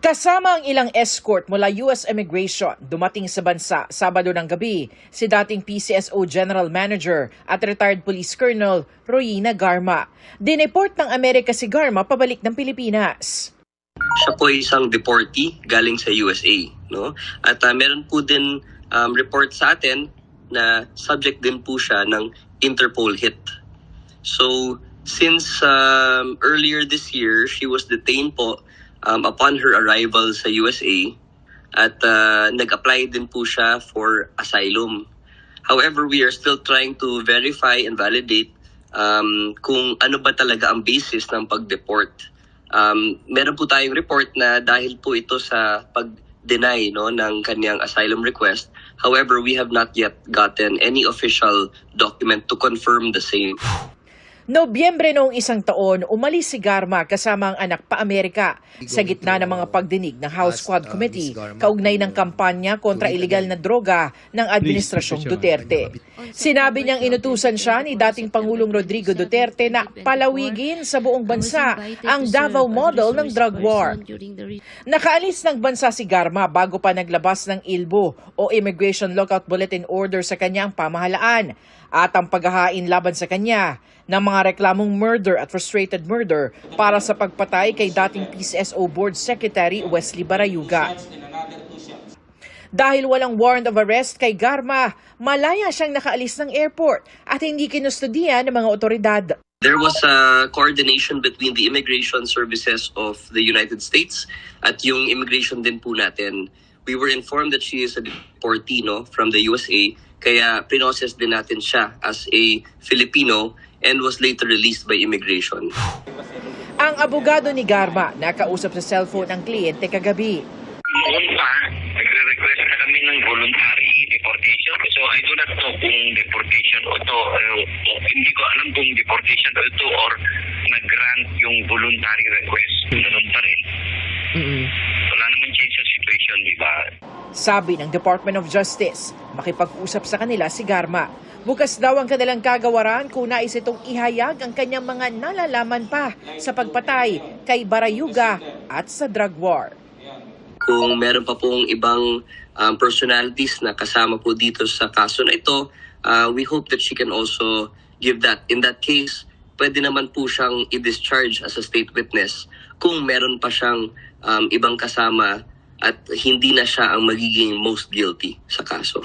Kasama ang ilang escort mula US Immigration dumating sa bansa Sabado ng gabi si dating PCSO General Manager at retired Police Colonel Royina Garma. Dineport ng Amerika si Garma pabalik ng Pilipinas. siya po isang deportee galing sa USA, no? At ah, meron po din um, report sa atin na subject din po siya ng Interpol hit. So, since um, earlier this year, she was detained po um, upon her arrival sa USA at ah, nag-apply din po siya for asylum. However, we are still trying to verify and validate um, kung ano ba talaga ang basis ng pag-deport. Um, meron po tayong report na dahil po ito sa pag-deny no, ng kanyang asylum request. However, we have not yet gotten any official document to confirm the same. Nobyembre noong isang taon, umalis si Garma kasama ang anak pa Amerika sa gitna ng mga pagdinig ng House As, Quad uh, Committee kaugnay ng uh, kampanya kontra again. na droga ng Administrasyong Duterte. Sinabi niyang inutusan siya ni dating Pangulong Rodrigo Duterte na palawigin sa buong bansa ang Davao model ng drug war. Nakaalis ng bansa si Garma bago pa naglabas ng ILBO o Immigration Lockout Bulletin Order sa kanyang pamahalaan at ang paghahain laban sa kanya ng mga reklamong murder at frustrated murder para sa pagpatay kay dating PCSO Board Secretary Wesley Barayuga. Dahil walang warrant of arrest kay Garma, malaya siyang nakaalis ng airport at hindi kinustudiyan ng mga otoridad. There was a coordination between the immigration services of the United States at yung immigration din po natin. We were informed that she is a deportee no, from the USA, kaya pinoses din natin siya as a Filipino and was later released by immigration. Ang abogado ni Garma nakausap sa cellphone ang kliyente kagabi. Noon pa, nagre-request na kami ng voluntary deportation. So I do not know kung deportation o to, uh, hindi ko alam kung deportation o ito or nag-grant yung voluntary request. Ganun pa rin. Wala naman change sa situation, di ba? Sabi ng Department of Justice, makipag-usap sa kanila si Garma. Bukas daw ang kanilang kagawaran kung nais itong ihayag ang kanyang mga nalalaman pa sa pagpatay kay Barayuga at sa drug war. Kung meron pa pong ibang um, personalities na kasama po dito sa kaso na ito, uh, we hope that she can also give that. In that case, pwede naman po siyang i-discharge as a state witness kung meron pa siyang um, ibang kasama at hindi na siya ang magiging most guilty sa kaso.